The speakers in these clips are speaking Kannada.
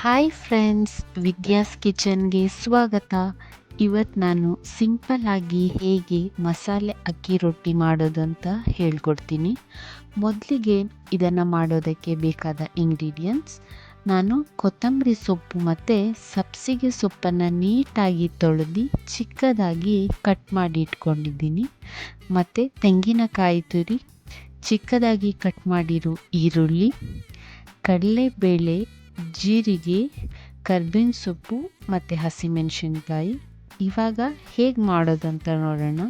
ಹಾಯ್ ಫ್ರೆಂಡ್ಸ್ ವಿದ್ಯಾಸ್ ಕಿಚನ್ಗೆ ಸ್ವಾಗತ. ಇವತ್ತು ನಾನು ಸಿಂಪಲ್ ಆಗಿ ಹೇಗೆ ಮಸಾಲೆ ಅಕ್ಕಿ ರೊಟ್ಟಿ ಮಾಡೋದು ಅಂತ ಹೇಳ್ಕೊಡ್ತೀನಿ. ಮೊದಲಿಗೆ ಇದನ್ನು ಮಾಡೋದಕ್ಕೆ ಬೇಕಾದ ಇಂಗ್ರೀಡಿಯೆಂಟ್ಸ್ ನಾನು ಕೊತ್ತಂಬರಿ ಸೊಪ್ಪು ಮತ್ತು ಸಬ್ಸಿಗೆ ಸೊಪ್ಪನ್ನು ನೀಟಾಗಿ ತೊಳೆದು ಚಿಕ್ಕದಾಗಿ ಕಟ್ ಮಾಡಿ ಇಟ್ಕೊಂಡಿದ್ದೀನಿ. ಮತ್ತು ತೆಂಗಿನಕಾಯಿ ತುರಿ, ಚಿಕ್ಕದಾಗಿ ಕಟ್ ಮಾಡಿರೋ ಈರುಳ್ಳಿ, ಕಡಲೆಬೇಳೆ ಜೀರಿಗೆ, ಕರ್ಬೇವಿನ ಸೊಪ್ಪು ಮತ್ತು ಹಸಿಮೆಣಸಿನ್ಕಾಯಿ. ಇವಾಗ ಹೇಗೆ ಮಾಡೋದಂತ ನೋಡೋಣ.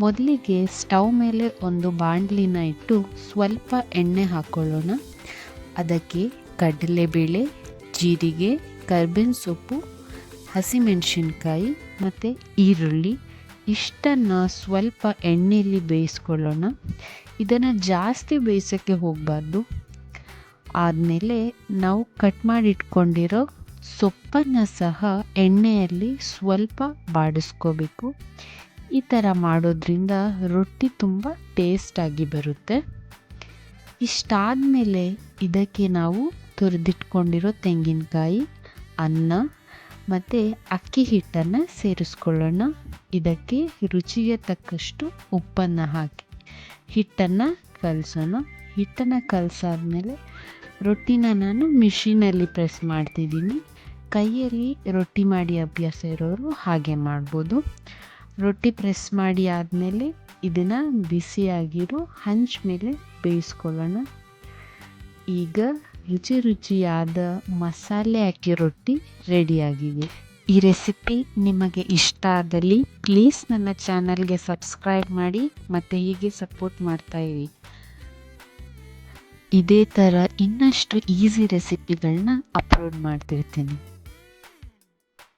ಮೊದಲಿಗೆ ಸ್ಟವ್ ಮೇಲೆ ಒಂದು ಬಾಣಲಿನ ಇಟ್ಟು ಸ್ವಲ್ಪ ಎಣ್ಣೆ ಹಾಕ್ಕೊಳ್ಳೋಣ ಅದಕ್ಕೆ ಕಡಲೆಬೇಳೆ ಜೀರಿಗೆ, ಕರ್ಬೇವಿನ ಸೊಪ್ಪು, ಹಸಿಮೆಣಸಿನ್ಕಾಯಿ ಮತ್ತು ಈರುಳ್ಳಿ. ಇಷ್ಟನ್ನು ಸ್ವಲ್ಪ ಎಣ್ಣೆಯಲ್ಲಿ ಬೇಯಿಸ್ಕೊಳ್ಳೋಣ. ಇದನ್ನು ಜಾಸ್ತಿ ಬೇಯಿಸೋಕ್ಕೆ ಹೋಗಬಾರ್ದು. ಆದಮೇಲೆ ನಾವು ಕಟ್ ಮಾಡಿ ಇಟ್ಕೊಂಡಿರೋ ಸೊಪ್ಪನ್ನು ಸಹ ಎಣ್ಣೆಯಲ್ಲಿ ಸ್ವಲ್ಪ ಬಾಡಿಸ್ಕೋಬೇಕು. ಈ ಥರ ಮಾಡೋದ್ರಿಂದ ರೊಟ್ಟಿ ತುಂಬ ಟೇಸ್ಟಾಗಿ ಬರುತ್ತೆ. ಇಷ್ಟಾದಮೇಲೆ ಇದಕ್ಕೆ ನಾವು ತುರಿದಿಟ್ಕೊಂಡಿರೋ ತೆಂಗಿನಕಾಯಿ, ಅನ್ನ ಮತ್ತು ಅಕ್ಕಿ ಹಿಟ್ಟನ್ನು ಸೇರಿಸ್ಕೊಳ್ಳೋಣ. ಇದಕ್ಕೆ ರುಚಿಗೆ ತಕ್ಕಷ್ಟು ಉಪ್ಪನ್ನು ಹಾಕಿ. ಹಿಟ್ಟನ್ನು ಕಲಸೋಣ. ಹಿಟ್ಟನ್ನು ಕಲಸಾದ್ಮೇಲೆ ರೊಟ್ಟಿನ ನಾನು ಮಿಷಿನಲ್ಲಿ ಪ್ರೆಸ್ ಮಾಡ್ತಿದ್ದೀನಿ. ಕೈಯಲ್ಲಿ ರೊಟ್ಟಿ ಮಾಡಿ ಅಭ್ಯಾಸ ಇರೋರು ಹಾಗೆ ಮಾಡ್ಬೋದು. ರೊಟ್ಟಿ ಪ್ರೆಸ್ ಮಾಡಿ ಆದಮೇಲೆ ಇದನ್ನು ಬಿಸಿಯಾಗಿರೋ ಹಂಚ ಮೇಲೆ ಬೇಯಿಸ್ಕೊಳ್ಳೋಣ. ಈಗ ರುಚಿ ರುಚಿಯಾದ ಮಸಾಲೆ ಹಾಕಿ ರೊಟ್ಟಿ ರೆಡಿಯಾಗಿದೆ. ಈ ರೆಸಿಪಿ ನಿಮಗೆ ಇಷ್ಟ ಆದಲ್ಲಿ ಪ್ಲೀಸ್ ನನ್ನ ಚಾನಲ್ಗೆ ಸಬ್ಸ್ಕ್ರೈಬ್ ಮಾಡಿ ಮತ್ತು ಹೀಗೆ ಸಪೋರ್ಟ್ ಮಾಡ್ತಾ ಇರಿ. ಇದೇ ಥರ ಇನ್ನಷ್ಟು ಈಸಿ ರೆಸಿಪಿಗಳನ್ನ ಅಪ್ಲೋಡ್ ಮಾಡ್ತಿರ್ತೀನಿ.